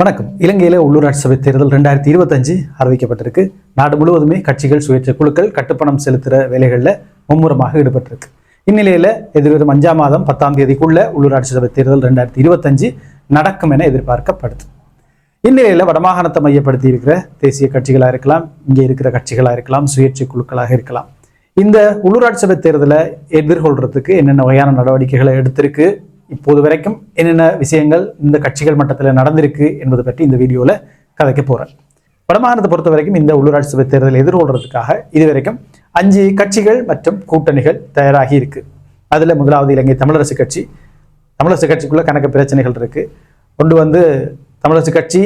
வணக்கம். இலங்கையில உள்ளூராட்சி சபை தேர்தல் ரெண்டாயிரத்தி இருபத்தஞ்சு அறிவிக்கப்பட்டிருக்கு. நாடு முழுவதுமே கட்சிகள் சுயேட்சை குழுக்கள் கட்டுப்பணம் செலுத்துகிற வேலைகளில் மும்முரமாக ஈடுபட்டிருக்கு. இந்நிலையில எதிர்வரும் அஞ்சாம் மாதம் பத்தாம் தேதிக்குள்ள உள்ளூராட்சி சபை தேர்தல் ரெண்டாயிரத்தி இருபத்தஞ்சு நடக்கும் என எதிர்பார்க்கப்படுது. இந்நிலையில வடமாகாணத்தை மையப்படுத்தி இருக்கிற தேசிய கட்சிகளா இருக்கலாம் இங்கே இருக்கிற கட்சிகளா இருக்கலாம் சுயேட்சை குழுக்களாக இருக்கலாம். இந்த உள்ளூராட்சி சபை தேர்தலை எதிர்கொள்றதுக்கு என்னென்ன வகையான நடவடிக்கைகளை எடுத்திருக்கு? இப்போது வரைக்கும் என்னென்ன விஷயங்கள் இந்த கட்சிகள் மட்டத்தில் நடந்திருக்கு என்பது பற்றி இந்த வீடியோவில் கதைக்க போகிறேன் வடமாகாணத்தை பொறுத்த வரைக்கும் இந்த உள்ளூராட்சி சபை தேர்தலை எதிர்கொள்றதுக்காக இதுவரைக்கும் அஞ்சு கட்சிகள் மற்றும் கூட்டணிகள் தயாராகி இருக்கு. அதில் முதலாவது இலங்கை தமிழரசு கட்சி. தமிழரசு கட்சிக்குள்ளே கணக்கு பிரச்சனைகள் இருக்குது கொண்டு வந்து தமிழரசு கட்சி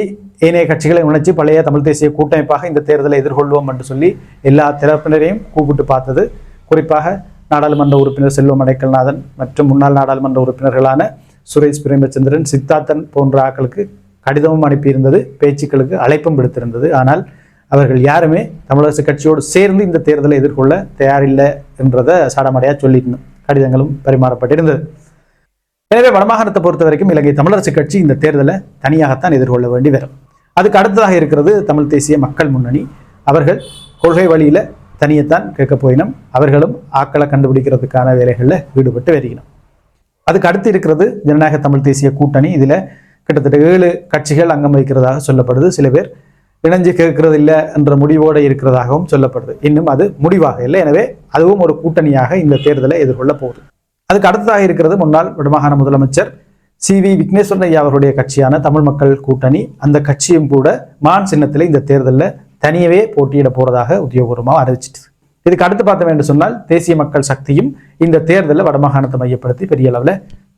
ஏனைய கட்சிகளை உணர்ச்சி பழைய தமிழ் தேசிய கூட்டமைப்பாக இந்த தேர்தலை எதிர்கொள்வோம் என்று சொல்லி எல்லா தரப்பினரையும் கூப்பிட்டு பார்த்தது. குறிப்பாக நாடாளுமன்ற உறுப்பினர் செல்வம் அடைக்கல்நாதன் மற்றும் முன்னாள் நாடாளுமன்ற உறுப்பினர்களான சுரேஷ் பிரேமச்சந்திரன் சித்தார்த்தன் போன்ற ஆக்களுக்கு கடிதமும் அனுப்பியிருந்தது பேச்சுக்களுக்கு அழைப்பும் விடுத்திருந்தது. ஆனால் அவர்கள் யாருமே தமிழரசு கட்சியோடு சேர்ந்து இந்த தேர்தலை எதிர்கொள்ள தயாரில்லை என்றதை சாடமடையாக சொல்லியிருந்தோம் கடிதங்களும் பரிமாறப்பட்டிருந்தது. எனவே வடமாகாணத்தை பொறுத்த வரைக்கும் இலங்கை தமிழரசு கட்சி இந்த தேர்தலை தனியாகத்தான் எதிர்கொள்ள வேண்டி வரும். அதுக்கு அடுத்ததாக இருக்கிறது தமிழ் தேசிய மக்கள் முன்னணி. அவர்கள் கொள்கை வழியில் தனியைத்தான் கேட்க போயினும். அவர்களும் ஆக்களை கண்டுபிடிக்கிறதுக்கான வேலைகளில் ஈடுபட்டு வருகினோம். அதுக்கு அடுத்து இருக்கிறது ஜனநாயக தமிழ் தேசிய கூட்டணி. இதில் கிட்டத்தட்ட ஏழு கட்சிகள் அங்கம் வகிக்கிறதாக சொல்லப்படுது. சில பேர் இணைஞ்சு கேட்கறது இல்லை என்ற முடிவோடு இருக்கிறதாகவும் சொல்லப்படுது. இன்னும் அது முடிவாக இல்லை. எனவே அதுவும் ஒரு கூட்டணியாக இந்த தேர்தலை எதிர்கொள்ள போகுது. அதுக்கு அடுத்ததாக இருக்கிறது முன்னாள் வடமாகாண முதலமைச்சர் சி வி விக்னேஸ்வரன் ஐயா அவருடைய கட்சியான தமிழ் மக்கள் கூட்டணி. அந்த கட்சியும் கூட மான் சின்னத்தில் இந்த தேர்தலில் தனியவே போட்டியிட போறதாக உத்தியோகபூர்வமாக அறிவிச்சிட்டு. இதுக்கு அடுத்து பார்த்த வேண்டும் சொன்னால் தேசிய மக்கள் சக்தியும் இந்த தேர்தலில் வடமாகாணத்தை மையப்படுத்தி பெரிய அளவில்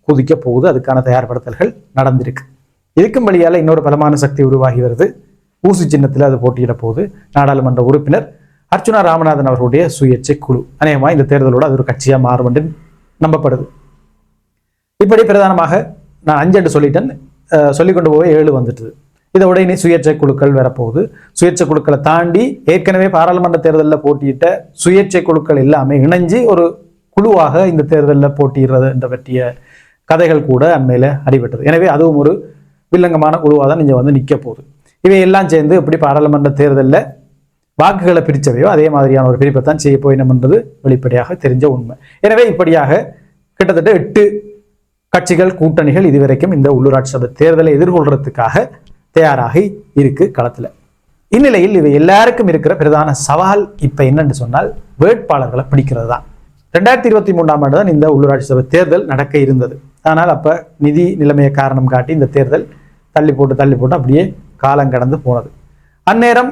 குதிக்க போகுது. அதுக்கான தயார்படுத்தல்கள் நடந்திருக்கு. இதுக்கும் வழியால் இன்னொரு பலமான சக்தி உருவாகி வருது. ஊசி சின்னத்தில் அது போட்டியிட போகுது. நாடாளுமன்ற உறுப்பினர் அர்ச்சுனா ராமநாதன் அவர்களுடைய சுயேட்சை குழு. அநேகமாக இந்த தேர்தலோடு அது ஒரு கட்சியாக மாறும் என்று நம்பப்படுது. இப்படி பிரதானமாக நான் அஞ்சு சொல்லிட்டேன். சொல்லிக்கொண்டு போய் ஏழு வந்துட்டுது. இதை உடனே சுயேட்சை குழுக்கள் வரப்போகுது. சுயேட்சை குழுக்களை தாண்டி ஏற்கனவே பாராளுமன்ற தேர்தலில் போட்டியிட்ட சுயேட்சை குழுக்கள் எல்லாமே இணைஞ்சு ஒரு குழுவாக இந்த தேர்தலில் போட்டியிடுறது என்ற பற்றிய கதைகள் கூட அண்மையில் அடிபட்டது எனவே அதுவும் ஒரு வில்லங்கமான குழுவாக தான் நீங்கள் வந்து நிற்க போகுது. இவை எல்லாம் சேர்ந்து எப்படி பாராளுமன்ற தேர்தலில் வாக்குகளை பிரித்தவையோ அதே மாதிரியான ஒரு பிரிப்பை தான் செய்ய போயினோம்ன்றது வெளிப்படையாக தெரிஞ்ச உண்மை. எனவே இப்படியாக கிட்டத்தட்ட எட்டு கட்சிகள் கூட்டணிகள் இதுவரைக்கும் இந்த உள்ளூராட்சி சபை தேர்தலை எதிர்கொள்றதுக்காக தயாராகி இருக்கு களத்தில். இந்நிலையில் இவை எல்லாருக்கும் இருக்கிற பிரதான சவால் இப்போ என்னன்னு சொன்னால் வேட்பாளர்களை பிடிக்கிறது தான் ரெண்டாயிரத்தி இருபத்தி மூன்றாம் ஆண்டு தான் இந்த உள்ளூராட்சி சபை தேர்தல் நடக்க இருந்தது. ஆனால் அப்போ நிதி நிலைமையை காரணம் காட்டி இந்த தேர்தல் தள்ளி போட்டு தள்ளி போட்டு அப்படியே காலம் கடந்து போனது. அந்நேரம்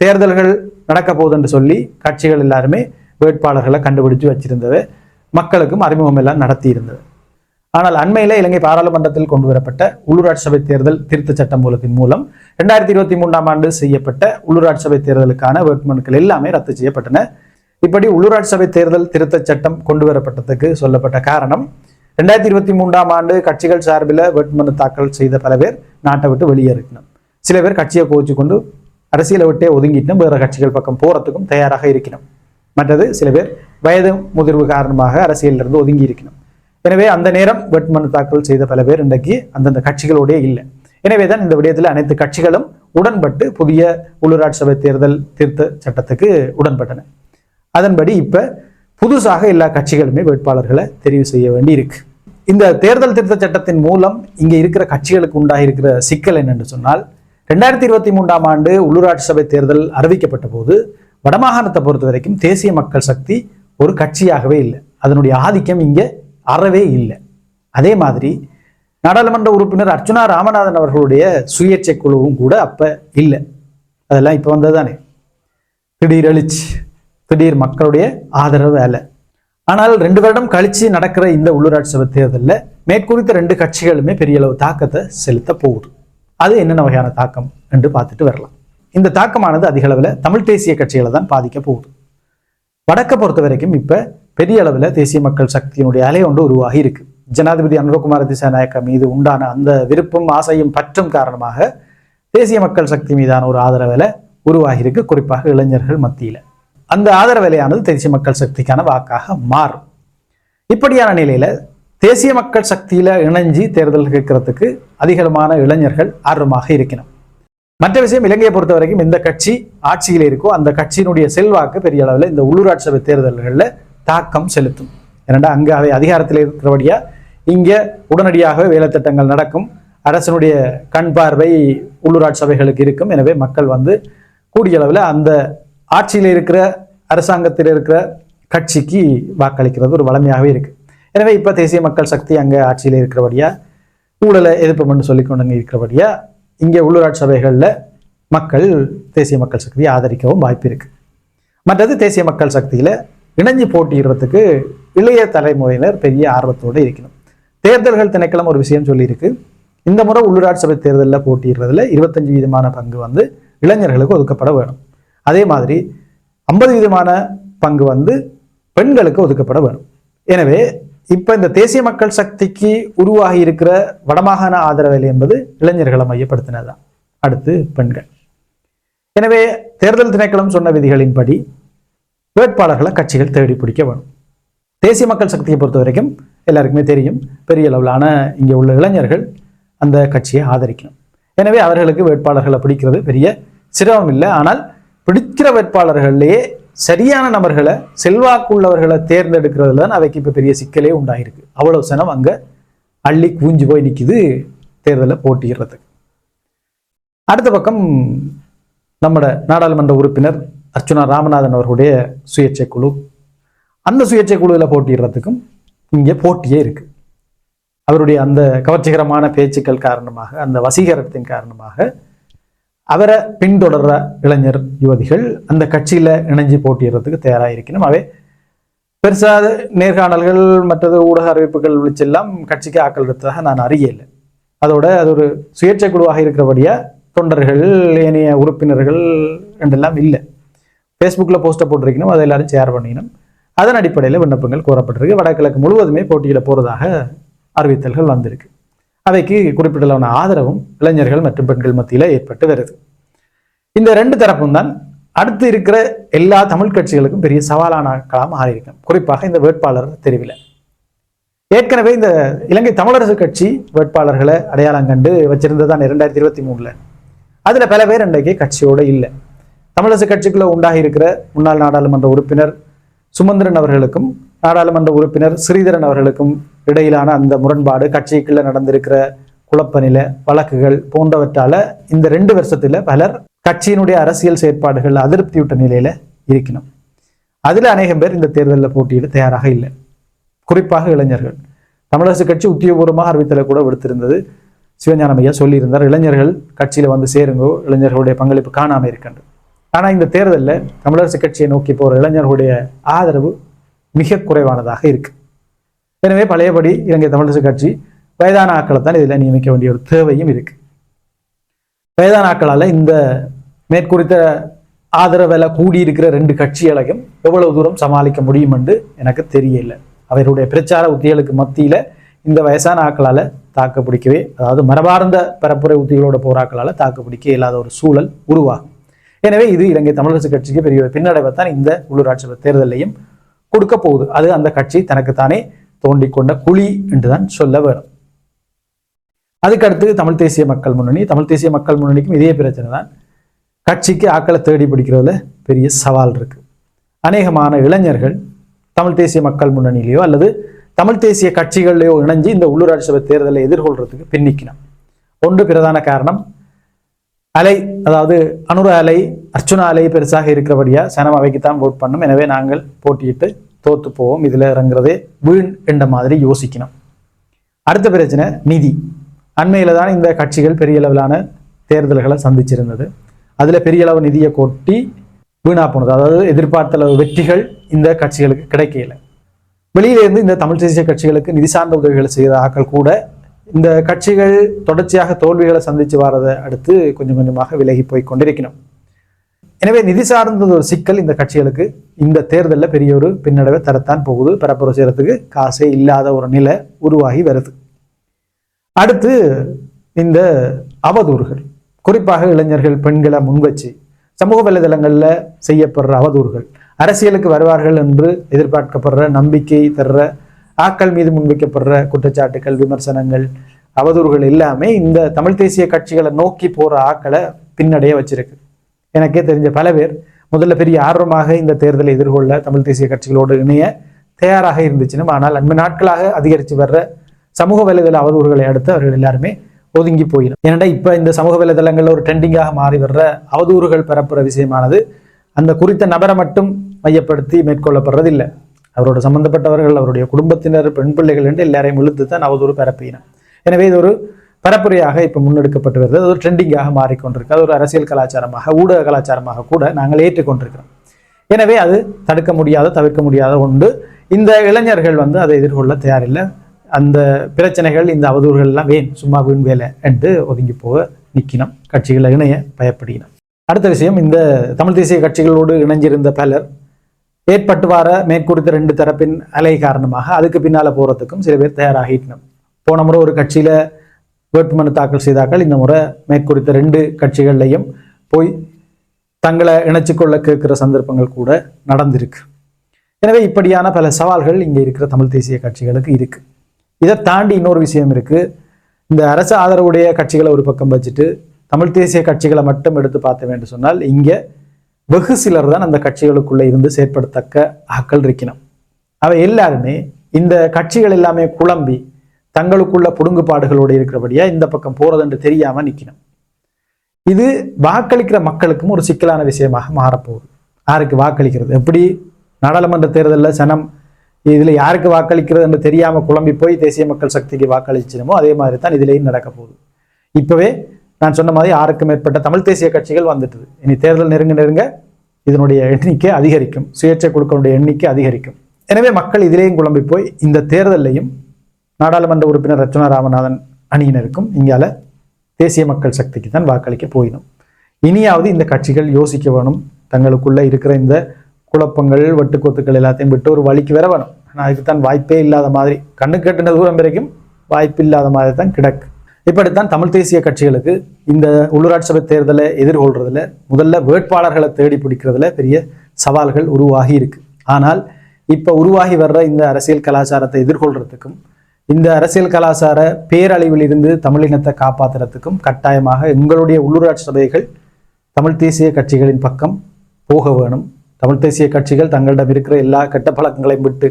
தேர்தல்கள் நடக்க போகுதுன்னு சொல்லி கட்சிகள் எல்லாருமே வேட்பாளர்களை கண்டுபிடிச்சு வச்சிருந்தது. மக்களுக்கும் அறிமுகம் எல்லாம் நடத்தி இருந்தது. ஆனால் அண்மையில் இலங்கை பாராளுமன்றத்தில் கொண்டு வரப்பட்ட உள்ளூராட்சி சபை தேர்தல் திருத்த சட்டம் மூலத்தின் மூலம் ரெண்டாயிரத்தி இருபத்தி மூன்றாம் ஆண்டு செய்யப்பட்ட உள்ளூராட்சி சபை தேர்தலுக்கான வேட்புமனுக்கள் எல்லாமே ரத்து செய்யப்பட்டன. இப்படி உள்ளூராட்சி சபை தேர்தல் திருத்த சட்டம் கொண்டு வரப்பட்டதுக்கு சொல்லப்பட்ட காரணம் ரெண்டாயிரத்தி இருபத்தி மூன்றாம் ஆண்டு கட்சிகள் சார்பில் வேட்புமனு தாக்கல் செய்த பல பேர் நாட்டை விட்டு வெளியேறிக்கணும் சில பேர் கட்சியை கோவிச்சு கொண்டு அரசியலை விட்டே ஒதுங்கிட்டும் வேறு கட்சிகள் பக்கம் போகிறதுக்கும் தயாராக இருக்கணும் மற்றது சில பேர் வயது முதிர்வு காரணமாக அரசியலிருந்து ஒதுங்கி இருக்கணும் எனவே அந்த நேரம் வேட்புமனு தாக்கல் செய்த பல பேர் இன்றைக்கு அந்தந்த கட்சிகளோடே இல்லை. எனவே தான் இந்த விடயத்தில் அனைத்து கட்சிகளும் உடன்பட்டு புதிய உள்ளூராட்சி சபை தேர்தல் திருத்த சட்டத்துக்கு உடன்பட்டன. அதன்படி இப்ப புதுசாக எல்லா கட்சிகளுமே வேட்பாளர்களை தெரிவு செய்ய வேண்டி இருக்கு இந்த தேர்தல் திருத்த சட்டத்தின் மூலம் இங்க இருக்கிற கட்சிகளுக்கு உண்டாகிருக்கிற சிக்கல் என்னென்று சொன்னால் ரெண்டாயிரத்தி இருபத்தி மூன்றாம் ஆண்டு உள்ளூராட்சி சபை தேர்தல் அறிவிக்கப்பட்ட போது வடமாகாணத்தை பொறுத்த வரைக்கும் தேசிய மக்கள் சக்தி ஒரு கட்சியாகவே இல்லை. அதனுடைய ஆதிக்கம் இங்கே அறவே இல்லை. அதே மாதிரி நாடாளுமன்ற உறுப்பினர் அர்ச்சுனா ராமநாதன் அவர்களுடைய சுயேட்சை குழுவும் கூட அப்போ இல்லை. அதெல்லாம் இப்போ வந்ததுதானே. திடீர் எழுச்சி திடீர் மக்களுடைய ஆதரவு அல்ல ஆனால் ரெண்டு வருடம் கழித்து நடக்கிற இந்த உள்ளூராட்சி சபை தேர்தலில் மேற்குறித்த ரெண்டு கட்சிகளுமே பெரிய அளவு தாக்கத்தை செலுத்த போகுது. அது என்னென்ன வகையான தாக்கம் என்று பார்த்துட்டு வரலாம். இந்த தாக்கமானது அதிக தமிழ் தேசிய கட்சிகளை தான் பாதிக்க போகுது. வடக்கை பொறுத்த வரைக்கும் இப்போ பெரிய அளவில் தேசிய மக்கள் சக்தியினுடைய அலை ஒன்று உருவாகி இருக்கு. ஜனாதிபதி அனுரகுமார திசாநாயக்கம் மீது உண்டான அந்த விருப்பம் ஆசையும் பற்றும் காரணமாக தேசிய மக்கள் சக்தி மீதான ஒரு ஆதரவலை உருவாகியிருக்கு குறிப்பாக இளைஞர்கள் மத்தியில். அந்த ஆதரவலையானது தேசிய மக்கள் சக்திக்கான வாக்காக மாறும். இப்படியான நிலையில் தேசிய மக்கள் சக்தியில் இணைஞ்சி தேர்தல் கேட்கறதுக்கு அதிகமான இளைஞர்கள் ஆர்வமாக இருக்கணும். மற்ற விஷயம் இலங்கையை பொறுத்த வரைக்கும் இந்த கட்சி ஆட்சியில் இருக்கோ அந்த கட்சியினுடைய செல்வாக்கு பெரிய அளவில் இந்த உள்ளூராட்சி சபை தேர்தல்களில் தாக்கம் செலுத்தும். ஏனெண்டா அங்கே அவை அதிகாரத்தில் இருக்கிறபடியா இங்கே உடனடியாகவே வேலைத்திட்டங்கள் நடக்கும். அரசனுடைய கண் பார்வை உள்ளூராட்சி சபைகளுக்கு இருக்கும். எனவே மக்கள் வந்து கூடிய அளவில் அந்த ஆட்சியில் இருக்கிற அரசாங்கத்தில் இருக்கிற கட்சிக்கு வாக்களிக்கிறது. ஒரு வளமையாகவே இருக்கு. எனவே இப்போ தேசிய மக்கள் சக்தி அங்கே ஆட்சியில் இருக்கிறபடியா ஊழலை எதிர்ப்போம்னு சொல்லி கொண்டு இருக்கிறபடியா இங்கே உள்ளூராட்சி சபைகளில் மக்கள் தேசிய மக்கள் சக்தியை ஆதரிக்கவும் வாய்ப்பு இருக்கு. மற்றது தேசிய மக்கள் சக்தியில் இணைஞ்சு போட்டியிடுறதுக்கு இளைய தலைமுறையினர் பெரிய ஆர்வத்தோடு இருக்கணும். தேர்தல்கள் திணைக்களம் ஒரு விஷயம் சொல்லியிருக்கு. இந்த முறை உள்ளூராட்சி சபை தேர்தலில் போட்டியிடுறதுல இருபத்தஞ்சு வீதமான பங்கு வந்து இளைஞர்களுக்கு ஒதுக்கப்பட வேணும். அதே மாதிரி ஐம்பது வீதமான பங்கு வந்து பெண்களுக்கு ஒதுக்கப்பட வேணும். எனவே இப்ப இந்த தேசிய மக்கள் சக்திக்கு உருவாகி இருக்கிற வடமாகாண ஆதரவு என்பது இளைஞர்களை மையப்படுத்தினதுதான். அடுத்து பெண்கள். எனவே தேர்தல் திணைக்களம் சொன்ன விதிகளின்படி வேட்பாளர்களை கட்சிகள் தேடி பிடிக்க வேணும். தேசிய மக்கள் சக்தியை பொறுத்த வரைக்கும் எல்லாருக்குமே தெரியும் பெரிய அளவிலான இங்கே உள்ள இளைஞர்கள் அந்த கட்சியை ஆதரிக்கணும். எனவே அவர்களுக்கு வேட்பாளர்களை பிடிக்கிறது பெரிய சிரமம் இல்லை. ஆனால் பிடிக்கிற வேட்பாளர்கள்லேயே சரியான நபர்களை செல்வாக்குள்ளவர்களை தேர்ந்தெடுக்கிறதுல தான் அவைக்கு இப்போ பெரிய சிக்கலே உண்டாயிருக்கு. அவ்வளவு சனம் அங்கே அள்ளி கூஞ்சு போய் நிற்கிது தேர்தலில் போட்டியிடுறதுக்கு. அடுத்த பக்கம் நம்மட நாடாளுமன்ற உறுப்பினர் அர்ச்சுனா ராமநாதன் அவர்களுடைய சுயேட்சை குழு. அந்த சுயேட்சை குழுவில் போட்டிடுறதுக்கும் இங்கே போட்டியே இருக்கு. அவருடைய அந்த கவர்ச்சிகரமான பேச்சுக்கள் காரணமாக அந்த வசீகரத்தின் காரணமாக அவரை பின்தொடர்ற இளைஞர் யுவதிகள் அந்த கட்சியில இணைஞ்சு போட்டிடுறதுக்கு தயாராக இருக்கணும் அவை பெருசாக நேர்காணல்கள் மற்றது ஊடக அறிவிப்புகள் விழிச்செல்லாம் கட்சிக்கு ஆக்கள் எடுத்ததாக நான் அறியலை அதோட அது ஒரு சுயேட்சை குழுவாக இருக்கிறபடியாக தொண்டர்கள் ஏனைய உறுப்பினர்கள் என்றெல்லாம் இல்லை. ஃபேஸ்புக்கில் போஸ்ட்டை போட்டிருக்கணும். அதை எல்லாரும் ஷேர் பண்ணிக்கணும். அதன் அடிப்படையில் விண்ணப்பங்கள் கோரப்பட்டிருக்கு. வடகிழக்கு முழுவதுமே போட்டியிட போகிறதாக அறிவித்தல்கள் வந்திருக்கு. அவைக்கு குறிப்பிட்டளவான ஆதரவும் இளைஞர்கள் மற்றும் பெண்கள் மத்தியில் ஏற்பட்டு வருது. இந்த ரெண்டு தரப்பும் தான் அடுத்து இருக்கிற எல்லா தமிழ் கட்சிகளுக்கும் பெரிய சவாலான களம் மாறியிருக்கும் குறிப்பாக இந்த வேட்பாளர் தெரிவில். ஏற்கனவே இந்த இலங்கை தமிழரசு கட்சி வேட்பாளர்களை அடையாளம் கண்டு வச்சிருந்ததான் இரண்டாயிரத்தி இருபத்தி மூணுல. அதுல பல பேர் இன்றைக்கு கட்சியோட இல்லை. தமிழரசு கட்சிக்குள்ள உண்டாகி இருக்கிற முன்னாள் நாடாளுமன்ற உறுப்பினர் சுமந்திரன் அவர்களுக்கும் நாடாளுமன்ற உறுப்பினர் ஸ்ரீதரன் அவர்களுக்கும் இடையிலான அந்த முரண்பாடு கட்சிக்குள்ள நடந்திருக்கிற குழப்ப நிலை வழக்குகள் போன்றவற்றால இந்த ரெண்டு வருஷத்துல பலர் கட்சியினுடைய அரசியல் செயற்பாடுகள் அதிருப்தியுட்ட நிலையில இருக்கணும். அதுல அநேகம் பேர் இந்த தேர்தலில் போட்டியிட தயாராக இல்லை. குறிப்பாக இளைஞர்கள். தமிழரசு கட்சி உத்தியோகபூர்வமாக அறிவித்தலை கூட விடுத்திருந்தது. சிவஞானமையா சொல்லியிருந்தார் இளைஞர்கள் கட்சியில வந்து சேருங்கோ இளைஞர்களுடைய பங்களிப்பு காணாமல் இருக்கின்றது. ஆனா இந்த தேர்தலில் தமிழரசு கட்சியை நோக்கி போற இளைஞர்களுடைய ஆதரவு மிக குறைவானதாக இருக்கு. எனவே பழையபடி இலங்கை தமிழரசு கட்சி வயதான ஆக்களை தான் இதில் நியமிக்க வேண்டிய ஒரு தேவையும் இருக்கு. வயதான ஆக்களால் இந்த மேற்குறித்த ஆதரவில் கூடியிருக்கிற ரெண்டு கட்சிகளையும் எவ்வளவு தூரம் சமாளிக்க முடியும் என்று எனக்கு தெரியல. அவருடைய பிரச்சார உத்திகளுக்கு மத்தியில இந்த வயசான ஆக்களால் தாக்கு பிடிக்கவே அதாவது மரபார்ந்த பரப்புரை உத்திகளோட போராக்களால் தாக்கு பிடிக்க இல்லாத ஒரு சூழல் உருவாகும். எனவே இது இலங்கை தமிழரசு கட்சிக்கு பெரிய பின்னடைவை தான் இந்த உள்ளூராட்சி தேர்தலையும் கொடுக்க போகுது. அது அந்த கட்சி தனக்குத்தானே தோண்டிக் கொண்ட குழி என்றுதான் சொல்ல வரும் அதுக்கடுத்து தமிழ் தேசிய மக்கள் முன்னணி. தமிழ் தேசிய மக்கள் முன்னணிக்கும் இதே பிரச்சனை தான். கட்சிக்கு ஆக்களை தேடி பிடிக்கிறதுல பெரிய சவால் இருக்கு. அநேகமான இளைஞர்கள் தமிழ் தேசிய மக்கள் முன்னணியிலேயோ அல்லது தமிழ் தேசிய கட்சிகள்லையோ இணைஞ்சு இந்த உள்ளூராட்சி சபை தேர்தலை எதிர்கொள்றதுக்கு பின்னிக்கணும். ஒன்று பிரதான காரணம் அலை அதாவது அனுர அலை அர்ச்சுனா அலை பெருசாக இருக்கிறபடியா சனம் அவைக்கு தான் ஓட் பண்ணும். எனவே நாங்கள் போட்டியிட்டு தோத்து போவோம். இதில் இறங்குறதே வீண் என்ற மாதிரி யோசிக்கணும். அடுத்த பிரச்சனை நிதி. அண்மையில தான் இந்த கட்சிகள் பெரிய அளவிலான தேர்தல்களை சந்திச்சிருந்தது. அதில் பெரிய அளவு நிதியை கொட்டி வீணா போனது. அதாவது எதிர்பார்த்த அளவு வெற்றிகள் இந்த கட்சிகளுக்கு கிடைக்கல. வெளியிலேருந்து இந்த தமிழ் தேசிய கட்சிகளுக்கு நிதி சார்ந்த உதவிகளை செய்த ஆக்கள் கூட இந்த கட்சிகள் தொடர்ச்சியாக தோல்விகளை சந்திச்சு வரதை அடுத்து கொஞ்சம் கொஞ்சமாக விலகி போய் கொண்டிருக்கணும். எனவே நிதி சார்ந்த ஒரு சிக்கல் இந்த கட்சிகளுக்கு. இந்த தேர்தலில் பெரிய ஒரு பின்னடைவை தரத்தான் போகுது. பரப்புரை செய்கிறதுக்கு காசே இல்லாத ஒரு நிலை உருவாகி வருது. அடுத்து இந்த அவதூறுகள். குறிப்பாக இளைஞர்கள் பெண்களை முன்வச்சு சமூக வலைதளங்களில் செய்யப்படுற அவதூறுகள். அரசியலுக்கு வருவார்கள் என்று எதிர்பார்க்கப்படுற நம்பிக்கை தர்ற ஆக்கள் மீது முன்வைக்கப்படுற குற்றச்சாட்டுகள் விமர்சனங்கள் அவதூறுகள் எல்லாமே இந்த தமிழ் தேசிய கட்சிகளை நோக்கி போகிற ஆக்களை பின்னடைய வச்சிருக்கு. எனக்கே தெரிஞ்ச பல பேர் முதல்ல பெரிய ஆர்வமாக இந்த தேர்தலை எதிர்கொள்ள தமிழ் தேசிய கட்சிகளோடு இணைய தயாராக இருந்துச்சுன்னு ஆனால் அண்மை நாட்களாக அதிகரித்து வர்ற சமூக வலைதள அவதூறுகளை அடுத்து அவர்கள் எல்லாருமே ஒதுங்கி போயிடும் ஏன்னா இப்போ இந்த சமூக வலைதளங்களில் ஒரு ட்ரெண்டிங்காக மாறி வர்ற அவதூறுகள் பெறப்படுற விஷயமானது அந்த குறித்த நபரை மட்டும் மையப்படுத்தி மேற்கொள்ளப்படுறது இல்லை அவரோட சம்பந்தப்பட்டவர்கள் அவருடைய குடும்பத்தினர் பெண் பிள்ளைகள் என்று எல்லாரையும் இழுத்து தான் அவதூறு பரப்பினோம் எனவே இது ஒரு பரப்புரையாக இப்போ முன்னெடுக்கப்பட்டு வருது. அது ஒரு ட்ரெண்டிங்காக மாறிக்கொண்டிருக்கு. அது ஒரு அரசியல் கலாச்சாரமாக ஊடக கலாச்சாரமாக கூட நாங்கள் ஏற்றுக்கொண்டிருக்கிறோம். எனவே அது தடுக்க முடியாத தவிர்க்க முடியாத ஒன்று. இந்த இளைஞர்கள் வந்து அதை எதிர்கொள்ள தயாரில்லை. அந்த பிரச்சனைகள் இந்த அவதூறுகள் எல்லாம் வேன் சும்மா வீண் வேலை என்று ஒதுங்கி போக நிற்கினோம். கட்சிகளை இணைய பயப்படுகினோம் அடுத்த விஷயம் இந்த தமிழ் தேசிய கட்சிகளோடு இணைஞ்சிருந்த பலர் ஏற்பட்டு வர மேற்குறித்த ரெண்டு தரப்பின் அலை காரணமாக அதுக்கு பின்னால் போறதுக்கும் சில பேர் தயாராகிட்டணும் போன முறை ஒரு கட்சியில வேட்புமனு தாக்கல் செய்தார்கள். இந்த முறை மேற்குறித்த ரெண்டு கட்சிகள்லையும் போய் தங்களை இணைச்சிக்கொள்ள கேட்கிற சந்தர்ப்பங்கள் கூட நடந்திருக்கு. எனவே இப்படியான பல சவால்கள் இங்கே இருக்கிற தமிழ் தேசிய கட்சிகளுக்கு இருக்கு. இதை தாண்டி இன்னொரு விஷயம் இருக்கு. இந்த அரசு ஆதரவுடைய கட்சிகளை ஒரு பக்கம் வச்சுட்டு தமிழ் தேசிய கட்சிகளை மட்டும் எடுத்து பார்த்த வேண்டும் சொன்னால் இங்கே வெகு சிலர் தான் அந்த கட்சிகளுக்குள்ளே இருந்து செயற்படத்தக்க ஆக்கள் இருக்கணும் அவை எல்லாருமே இந்த கட்சிகள் எல்லாமே குழம்பி தங்களுக்குள்ள புடுங்குபாடுகளோடு இருக்கிறபடியா இந்த பக்கம் போறதுன்னு தெரியாம நிக்கணும் இது வாக்களிக்கிற மக்களுக்கும் ஒரு சிக்கலான விஷயமாக மாறப்போகுது. யாருக்கு வாக்களிக்கிறது? எப்படி நாடாளுமன்ற தேர்தலில் சனம் இதுல யாருக்கு வாக்களிக்கிறது என்று தெரியாம குழம்பி போய் தேசிய மக்கள் சக்திக்கு வாக்களிச்சினமோ அதே மாதிரி தான் இதுலேயும் நடக்க போகுது இப்பவே நான் சொன்ன மாதிரி ஆறுக்கு மேற்பட்ட தமிழ் தேசிய கட்சிகள் வந்துட்டுது. இனி தேர்தல் நெருங்க நெருங்க இதனுடைய எண்ணிக்கை அதிகரிக்கும். சுயேட்சை குழுக்களுடைய எண்ணிக்கை அதிகரிக்கும். எனவே மக்கள் இதிலேயும் குழம்பி போய் இந்த தேர்தலையும் நாடாளுமன்ற உறுப்பினர் ரச்சனா ராமநாதன் அணியினருக்கும் இங்கால தேசிய மக்கள் சக்திக்கு தான் வாக்களிக்க போயிடும் இனியாவது இந்த கட்சிகள் யோசிக்க வேணும். தங்களுக்குள்ள இருக்கிற இந்த குழப்பங்கள் வெட்டுக்கொத்துக்கள் எல்லாத்தையும் விட்டு ஒரு வழிக்கு வர வேணும். ஆனால் அதுக்கு தான் வாய்ப்பே இல்லாத மாதிரி கண்ணு கட்டின தூரம் வரைக்கும் வாய்ப்பு இல்லாத மாதிரி தான் கிடக்கு. இப்படித்தான் தமிழ் தேசிய கட்சிகளுக்கு இந்த உள்ளூராட்சி சபை தேர்தலை எதிர்கொள்றதுல முதல்ல வேட்பாளர்களை தேடி பிடிக்கிறதுல பெரிய சவால்கள் உருவாகி இருக்கு. ஆனால் இப்போ உருவாகி வர்ற இந்த அரசியல் கலாச்சாரத்தை எதிர்கொள்றதுக்கும் இந்த அரசியல் கலாச்சார பேரழிவில் இருந்து தமிழினத்தை காப்பாற்றுறதுக்கும் கட்டாயமாக எங்களுடைய உள்ளூராட்சி சபைகள் தமிழ் தேசிய கட்சிகளின் பக்கம் போக வேணும். தமிழ் தேசிய கட்சிகள் தங்களிடம் இருக்கிற எல்லா கெட்ட பழக்கங்களையும் விட்டு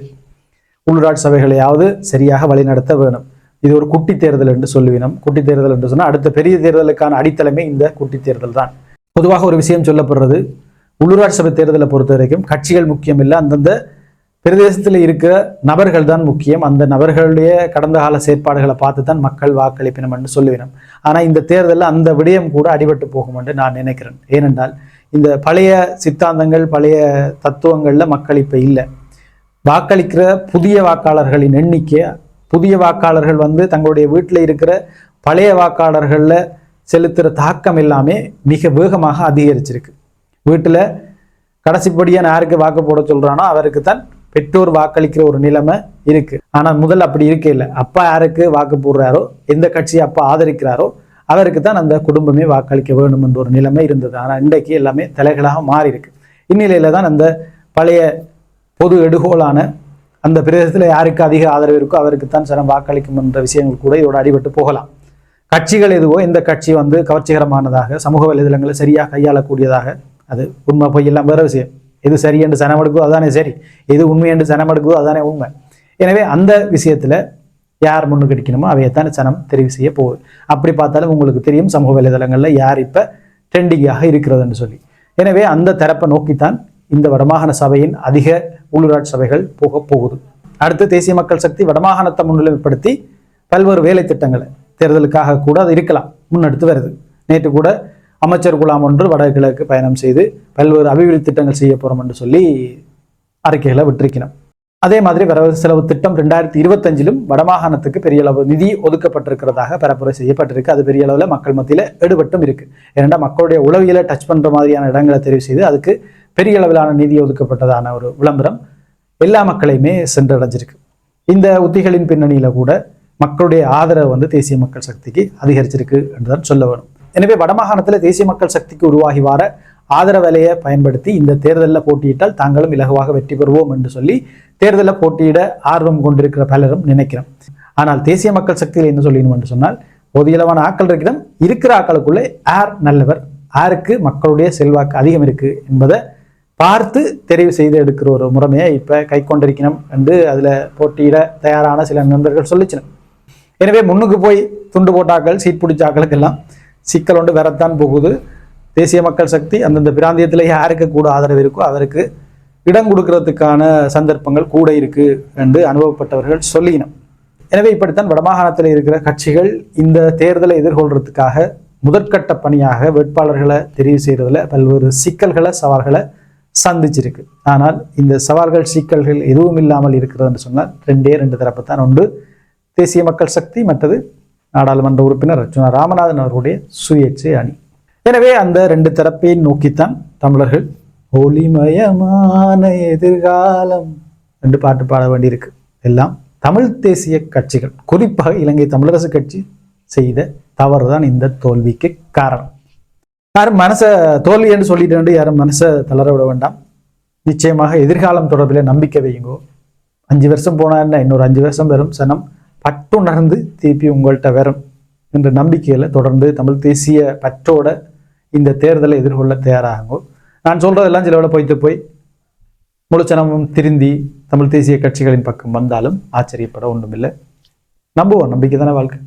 உள்ளூராட்சி சபைகளையாவது சரியாக வழிநடத்த வேணும். இது ஒரு குட்டி தேர்தல் என்று சொல்லுவினம். குட்டி தேர்தல் என்று சொன்னால் அடுத்த பெரிய தேர்தலுக்கான அடித்தளமே இந்த குட்டி தேர்தல் தான். பொதுவாக ஒரு விஷயம் சொல்லப்படுறது உள்ளூராட்சி சபை தேர்தலை பொறுத்த வரைக்கும் கட்சிகள் முக்கியம் இல்லை. அந்தந்த பிரதேசத்தில் இருக்கிற நபர்கள் தான் முக்கியம். அந்த நபர்களுடைய கடந்த கால செயற்பாடுகளை பார்த்து தான் மக்கள் வாக்களிப்பினம் என்று சொல்லுவினோம். ஆனால் இந்த தேர்தலில் அந்த விடயம் கூட அடிபட்டு போகும் என்று நான் நினைக்கிறேன். ஏனென்றால் இந்த பழைய சித்தாந்தங்கள் பழைய தத்துவங்களில் மக்கள் இப்போ இல்லை. வாக்களிக்கிற புதிய வாக்காளர்களின் எண்ணிக்கை புதிய வாக்காளர்கள் வந்து தங்களுடைய வீட்டில் இருக்கிற பழைய வாக்காளர்களில் செலுத்துகிற தாக்கம் எல்லாமே மிக வேகமாக அதிகரிச்சிருக்கு. வீட்டில் கடைசிப்படியாக யாருக்கு வாக்கு போட சொல்கிறானோ அவருக்கு தான் பெற்றோர் வாக்களிக்கிற ஒரு நிலைமை இருக்குது ஆனால் முதல் அப்படி இருக்கே இல்லை. அப்பா யாருக்கு வாக்கு போடுறாரோ எந்த கட்சியை அப்பா ஆதரிக்கிறாரோ அவருக்கு தான் அந்த குடும்பமே வாக்களிக்க வேணும் என்ற ஒரு நிலைமை இருந்தது. ஆனால் இன்றைக்கு எல்லாமே தலைகளாக மாறி இருக்கு தான் அந்த பழைய பொது எடுகோலான அந்த பிரதேசத்தில் யாருக்கு அதிக ஆதரவு இருக்கோ அவருக்கு தான் சனம் வாக்களிக்கும் என்ற விஷயங்கள் கூட இதோட அடிபட்டு போகலாம். கட்சிகள் எதுவோ இந்த கட்சி வந்து கவர்ச்சிகரமானதாக சமூக வலைதளங்களை சரியாக கையாளக்கூடியதாக அது உண்மை பொய் எல்லாம் வேற விஷயம். எது சரி என்று சனம் எடுக்குதோ அதானே சரி. எது உண்மை என்று சனம் எடுக்குதோ அதானே உண்மை. எனவே அந்த விஷயத்தில் யார் முன்னுக்கு அடிக்கணுமோ அவையத்தான் சனம் தெரிவு செய்ய போகுது அப்படி பார்த்தாலும் உங்களுக்கு தெரியும் சமூக வலைதளங்களில் யார் இப்போ ட்ரெண்டிங்காக இருக்கிறதுன்னு சொல்லி. எனவே அந்த தரப்பை நோக்கித்தான் இந்த வடமாகாண சபையின் அதிக உள்ளூராட்சி சபைகள் போக போகுது. அடுத்து தேசிய மக்கள் சக்தி வடமாகாணத்தை முன்னிலைப்படுத்தி பல்வேறு வேலை திட்டங்களை தேர்தலுக்காக கூட அது இருக்கலாம் முன்னெடுத்து வருது. நேற்று கூட அமைச்சர் குலாம் ஒன்று வடகிழக்கு பயணம் செய்து பல்வேறு அபிவிருத்தி திட்டங்கள் செய்ய போறோம் என்று சொல்லி அறிக்கைகளை விட்டிருக்கணும் அதே மாதிரி வரவு செலவு திட்டம் ரெண்டாயிரத்தி இருபத்தஞ்சிலும் வடமாகாணத்துக்கு பெரிய அளவு நிதி ஒதுக்கப்பட்டிருக்கிறதாக பரப்புரை செய்யப்பட்டிருக்கு. அது பெரிய அளவில் மக்கள் மத்தியில் எடுபட்டும் இருக்கு. ஏனென்றால் மக்களுடைய உளவியலை டச் பண்ற மாதிரியான இடங்களை தெரிவு செய்து அதுக்கு பெரிய அளவிலான நிதி ஒதுக்கப்பட்டதான ஒரு விளம்பரம் எல்லா மக்களையுமே சென்றடைஞ்சிருக்கு. இந்த உத்திகளின் பின்னணியில் கூட மக்களுடைய ஆதரவு வந்து தேசிய மக்கள் சக்திக்கு அதிகரிச்சிருக்கு என்றுதான் சொல்ல வேணும். எனவே வடமாகாணத்தில் தேசிய மக்கள் சக்திக்கு உருவாகி வர ஆதரவலையை பயன்படுத்தி இந்த தேர்தலில் போட்டியிட்டால் தாங்களும் இலகுவாக வெற்றி பெறுவோம் என்று சொல்லி தேர்தலில் போட்டியிட ஆர்வம் கொண்டிருக்கிற பலரும் நினைக்கிறோம். ஆனால் தேசிய மக்கள் சக்தியில் என்ன சொல்லணும் என்று சொன்னால் போதியளவான ஆக்கள் இருக்கிறோம் இருக்கிற ஆக்களுக்குள்ளே யார் நல்லவர் யாருக்கு மக்களுடைய செல்வாக்கு அதிகம் இருக்கு என்பதை பார்த்து தெரிவு செய்து எடுக்கிற ஒரு முறைமையை இப்போ கை கொண்டிருக்கணும் என்று அதில் போட்டியிட தயாரான சில நண்பர்கள் சொல்லிச்சினோம் எனவே முன்னுக்கு போய் துண்டு போட்டாக்கள் சீட் பிடிச்சாக்களுக்கெல்லாம் சிக்கல் ஒன்று வரத்தான் போகுது. தேசிய மக்கள் சக்தி அந்தந்த பிராந்தியத்தில் யாருக்கு கூட ஆதரவு இருக்கோ அவருக்கு இடம் கொடுக்கறதுக்கான சந்தர்ப்பங்கள் கூட இருக்கு என்று அனுபவப்பட்டவர்கள் சொல்லினோம் எனவே இப்படித்தான் வடமாகாணத்தில் இருக்கிற கட்சிகள் இந்த தேர்தலை எதிர்கொள்றதுக்காக முதற்கட்ட பணியாக வேட்பாளர்களை தெரிவு செய்கிறதுல பல்வேறு சிக்கல்களை சவால்களை சந்திச்சிருக்கு. ஆனால் இந்த சவால்கள் சிக்கல்கள் எதுவும் இல்லாமல் இருக்கிறதுன்னு சொன்னால் ரெண்டே ரெண்டு தரப்பு தான் ஒன்று தேசிய மக்கள் சக்தி மற்றது நாடாளுமன்ற உறுப்பினர் அர்ச்சுனா ராமநாதன் அவர்களுடைய சுயேட்சை அணி. எனவே அந்த ரெண்டு தரப்பை நோக்கித்தான் தமிழர்கள் ஒளிமயமான எதிர்காலம் என்று பாட்டு பாட வேண்டியிருக்கு. எல்லாம் தமிழ் தேசிய கட்சிகள். குறிப்பாக இலங்கை தமிழரசு கட்சி செய்த தவறுதான் இந்த தோல்விக்கு காரணம். யாரும் மனசை தோல்வி என்று சொல்லிட்டு யாரும் மனசை தளர விட வேண்டாம். நிச்சயமாக எதிர்காலம் தொடர்பில் நம்பிக்கை வையுங்கோ. அஞ்சு வருஷம் போனா என்ன? இன்னொரு அஞ்சு வருஷம் வரும் சனம். பட்டுணர்ந்து திருப்பி உங்கள்கிட்ட வரும் என்ற நம்பிக்கையில் தொடர்ந்து தமிழ் தேசிய பற்றோட இந்த தேர்தலை எதிர்கொள்ள தயாராகுங்கோ. நான் சொல்றதெல்லாம் சிலவிட போய்த்து போய் முழுச்சனமும் திருந்தி தமிழ் தேசிய கட்சிகளின் பக்கம் வந்தாலும் ஆச்சரியப்பட ஒன்றுமில்லை. நம்புவோம். நம்பிக்கை தானே வாழ்க்கை.